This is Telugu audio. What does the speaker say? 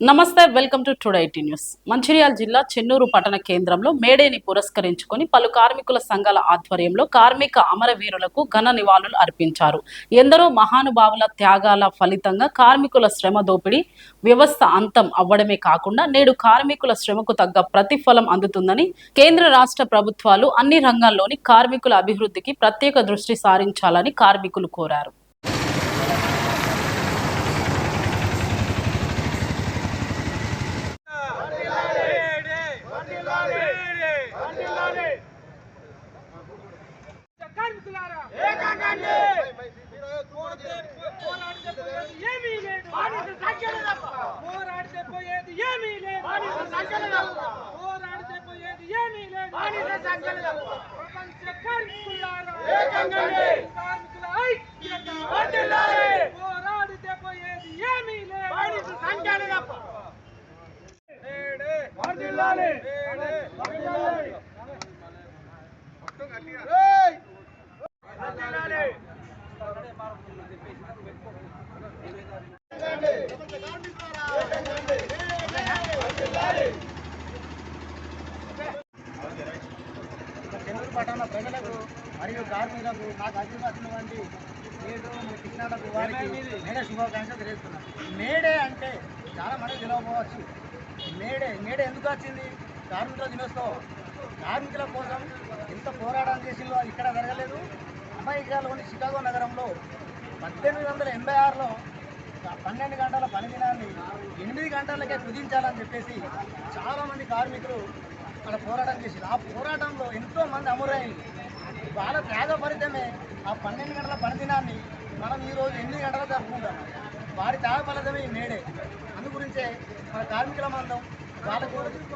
నమస్తే welcome to today IT news. Mancherial జిల్లా చెన్నూరు పట్టణ కేంద్రంలో మేడేని పురస్కరించుకొని పలు కార్మికుల సంఘాల ఆధ్వర్యంలో కార్మిక అమరవీరులకు ఘన నివాళులు అర్పించారు. ఎందరో మహానుభావుల త్యాగాల ఫలితంగా కార్మికుల శ్రమ దోపిడీ వ్యవస్థ అంతం అవ్వడమే కాకుండా నేడు కార్మికుల శ్రమకు తగ్గ ప్రతిఫలం అందుతుందని కేంద్ర రాష్ట్ర ప్రభుత్వాలు అన్ని రంగాల్లోని కార్మికుల అభివృద్ధికి ప్రత్యేక దృష్టి సారించాలని కార్మికులు కోరారు. పట్టణ ప్రజలకు మరియు కార్మికులకు నాకు అధిపతినటువంటి నేడు కృష్ణాలకు వారికి నేనే శుభాకాంక్షలు తెలియజేస్తున్నాను. మేడే అంటే చాలా మంది తెలియకపోవచ్చు. మేడే మేడే ఎందుకు వచ్చింది? కార్మికుల దినోత్సవం. కార్మికుల కోసం ఎంత పోరాటం చేసిందో అది ఇక్కడ జరగలేదు. అమెరికాలోని చికాగో నగరంలో పద్దెనిమిది వందల ఎనభై ఆరులో పన్నెండు గంటల పని దినాన్ని ఎనిమిది గంటలకే కుదించాలని చెప్పేసి చాలామంది కార్మికులు అక్కడ పోరాటం చేసింది ఆ పోరాటంలో ఎంతో మంది అమరులైంది వాళ్ళ త్యాగ ఫలితమే ఆ పన్నెండు గంటల పని దినాన్ని మనం ఈరోజు ఎనిమిది గంటలకు జరుపుకుంటాం వారి త్యాగ ఫలితమే ఈ మేడే అయితే మన కార్మికుల మందం వాళ్ళకు